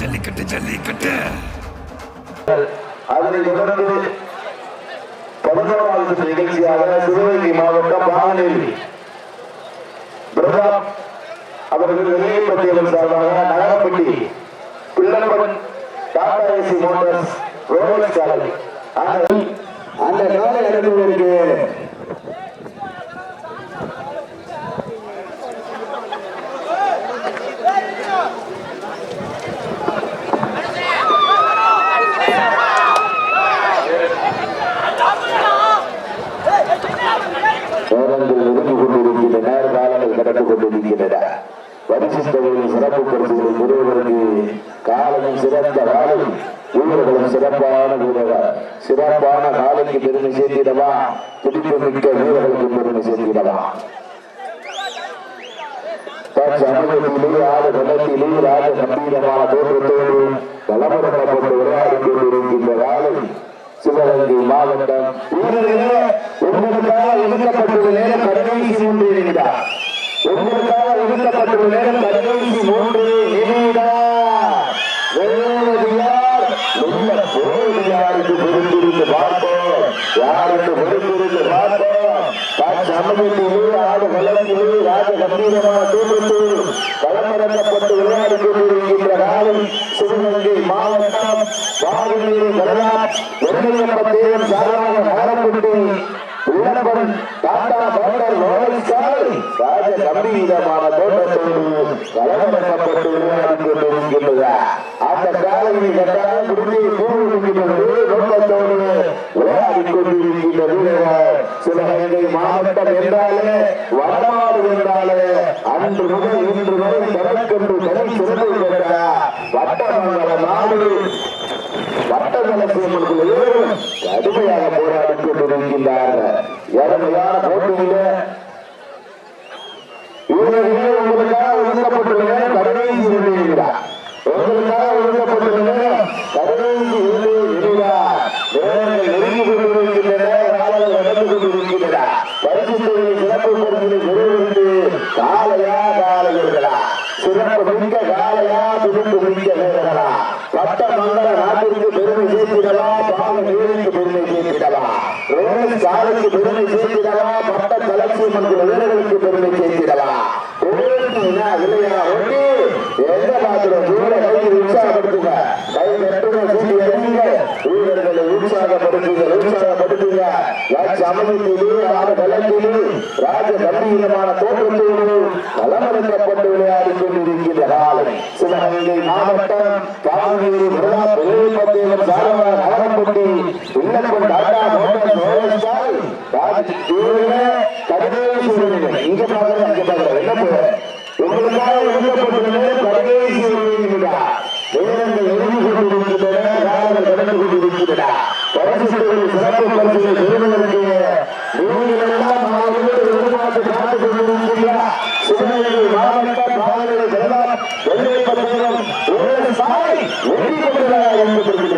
ஜல்லிக்கட்டு ஜல்லிக்கட்டு. தொடர்ந்து பதினோராவது நிகழ்ச்சியாக சிவகங்கை மாவட்டம் பாகனேரி பிரதாப் அவர்கள் வெளியேற்றத்தியவன் சார்பாக Nagarapatti Pillappan Tata AC Motors Rolex சாலை அந்த- நாளை நடந்து நேர்காலங்கள் கடந்து கொண்டிருக்கின்றன பரிசுத்தவர்கள் சிறப்பு பரிசுகளை பெறுவதற்கு காலையும் சிறந்த வாழும் வீரர்களும் சிறப்பான வீரர்கள் சிறப்பான காலைக்கு பெருமை சேர்த்திடவா துடிப்பு மிக்க வீரர்களுக்கு பெருமை சேர்த்திடவா சமூகத்திலே ஆறு கணத்திலே ராஜ கம்பீரமான தோற்றத்தோடு சமூகத்திலே ஆடு வளர்ச்சியிலே ராஜ கம்பீரமான தூக்கத்தில் களமிறக்கப்பட்டு விளையாடி கொண்டிருக்கின்ற காலம் சிவகங்கை மாவட்டம் வாகுநீர் வரலாறு வெள்ளையப்பத்தேவன் சாராக நகரப்பட்டு உள்ளப்பன் டாடா மோட்டார் ரோலக்ஸால் ராஜ கம்பீரமான தோட்டத்தோடு களமிறக்கப்பட்டு விளையாடி கொண்டிருக்கின்றது. அந்த காலையை கட்டாயம் குடிமை கூறுகின்றது நோக்கத்தோடு விளையாடி கொண்டிருக்கின்றது சிவகங்கை மாவட்டம் என்றாலே வடநாடு என்றாலே அன்று முதல் இன்று வரை தனக்கென்று தனி சிறப்பு பெற்ற வட்டமங்கல நாடு வட்டமலசியம்மனுக்குள்ளே கடுமையாக போராடி கொண்டிருக்கின்றார்கள் ஏழ்மையான போட்டியில இவர்களே உங்களுக்காக ஒதுக்கப்பட்டுள்ள கடைசி இருக்கிறார் உங்களுக்காக ஒதுக்கப்பட்டுள்ள கடைசி இருக்கிறார் நேரங்கள் நெருங்கி கொண்டிருக்கின்றன காலங்கள் நடந்து கொண்டிருக்கின்றன பரிசுத்தொழில் சிறப்பு பரிசுகளை பெறுவதற்கு காலையா காலைகளா சிறப்பு மிக்க காலையா துடுப்பு மிக்க வீரர்களா பட்ட மங்கள நாட்டிற்கு பெருமை சேர்த்திடவா பாக நீருக்கு பெருமை சேர்த்திடவா யாருக்கு பெருமை சேர்த்திடவா? பட்ட கலட்சி மன்ற வீரர்களுக்கு பெருமை சேர்த்திடவா? ஓடுனா இல்லையா? ஓடி எந்த பாத்திரம் தூர கையில் உற்சாகப்படுத்துங்க. கை நட்டுங்க கூட்டி எறிங்க வீரர்களை உற்சாகப்படுத்துங்க உற்சாகப்படுத்துங்க. ராஜ கம்பீரமான தோற்றத்தோடு விளையாடி காலம் சிவகங்கை மாவட்டம் சாரவா. இங்க பாக்குற அங்க என்ன உங்களுக்காக ஒதுக்கப்பட்டுள்ள கடைசி உரிமையா எழுதி கொண்டிருக்கின்றன கடந்து கொண்டிருக்கின்றன பரிசுகளின் சிறப்பு பரிசுகளை பெறுவதற்கு நீங்கள் எல்லாம் எதிர்பார்த்து காத்துக் கொண்டிருக்கிறீர்களா சிவகங்கை வெள்ளை ஒரு சாலை வெற்றி